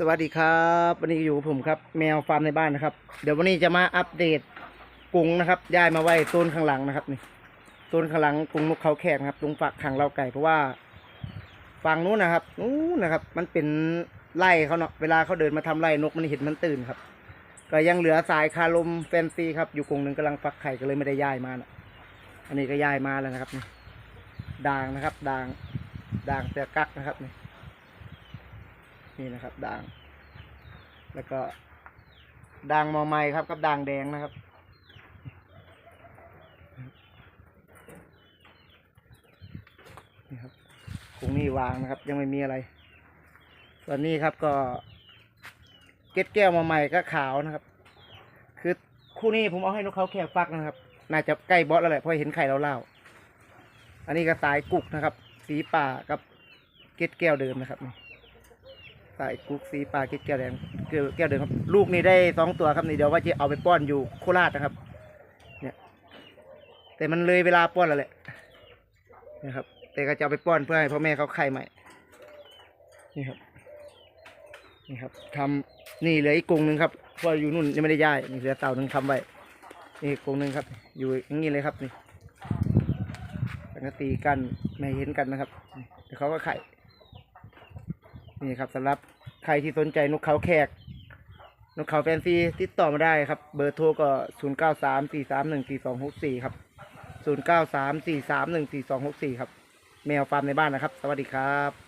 สวัสดีครับ วันนี้อยู่กับผมครับ แมวฟาร์มในบ้านนะครับ เดี๋ยววันนี้จะมาอัปเดตกรงนะครับย้ายมาไว้โซนข้างหลังนะครับนี่โซนข้างหลังกรงนกเขาแขกนะครับตรงฝักขังเราไก่เพราะว่าฝั่งนู้นนะครับนู้นนะครับ มันเป็นไล่เขาเนาะเวลาเขาเดินมาทำไล่นกมันเห็นมันตื่นครับ ก็ยังเหลือสายคาลมแฟนซีครับอยู่กรงหนึ่งกำลังฟักไข่ก็เลยไม่ได้ย้ายมานะอันนี้ก็ย้ายมาแล้วนะครับนี่ด่างนะครับด่างด่างเสือกักนะครับนี่ นี่นะครับด่าง แล้วก็ด่างมอไม้ครับกับด่างแดงนะครับ นี่ครับคงนี่วางนะครับ ยังไม่มีอะไร ส่วนนี้ครับก็เก็ดแก้วมาใหม่ก็ขาวนะครับ คือคู่นี้ผมเอาให้นกเขาแค่ฟักนะครับ น่าจะใกล้บอสแล้วแหละเพราะเห็นไข่เราเล่าๆอันนี้ก็สายกุกนะครับ สีป่ากับเก็ดแก้วเดิมนะครับ นี่สายกุ๊กสีปลาเกล็ดแก้วแดงแก้วแก้วเดิมครับ ลูกนี่ได้สองตัวครับนี่เดี๋ยวว่าจะเอาไปป้อนอยู่โคราชนะครับ เนี่ย แต่มันเลยเวลาป้อนแล้วแหละนะครับ แต่ก็จะเอาไปป้อนเพื่อให้พ่อแม่เขาไข่ใหม่ นี่ครับ นี่ครับทำนี่เหลืออีกกรงหนึ่งครับเพราะอยู่นู่นยังไม่ได้ย้ายนี่เหลือเต่าหนึ่งทำไว้นี่กรงหนึ่งครับ อยู่อย่างนี้เลยครับนี่สังกตีกันไม่เห็นกันนะครับนี่เดี๋ยวเขาก็ไข่ นี่ครับสำหรับใครที่สนใจนกเขาแขก นกเขาแฟนซีติดต่อมาได้ครับ เบอร์โทรก็ 0 9 3 4 3 1 4 2 6 4 ครับ 0 9 3 4 3 1 4 2 6 4 ครับ แมวฟาร์มในบ้านนะครับ สวัสดีครับ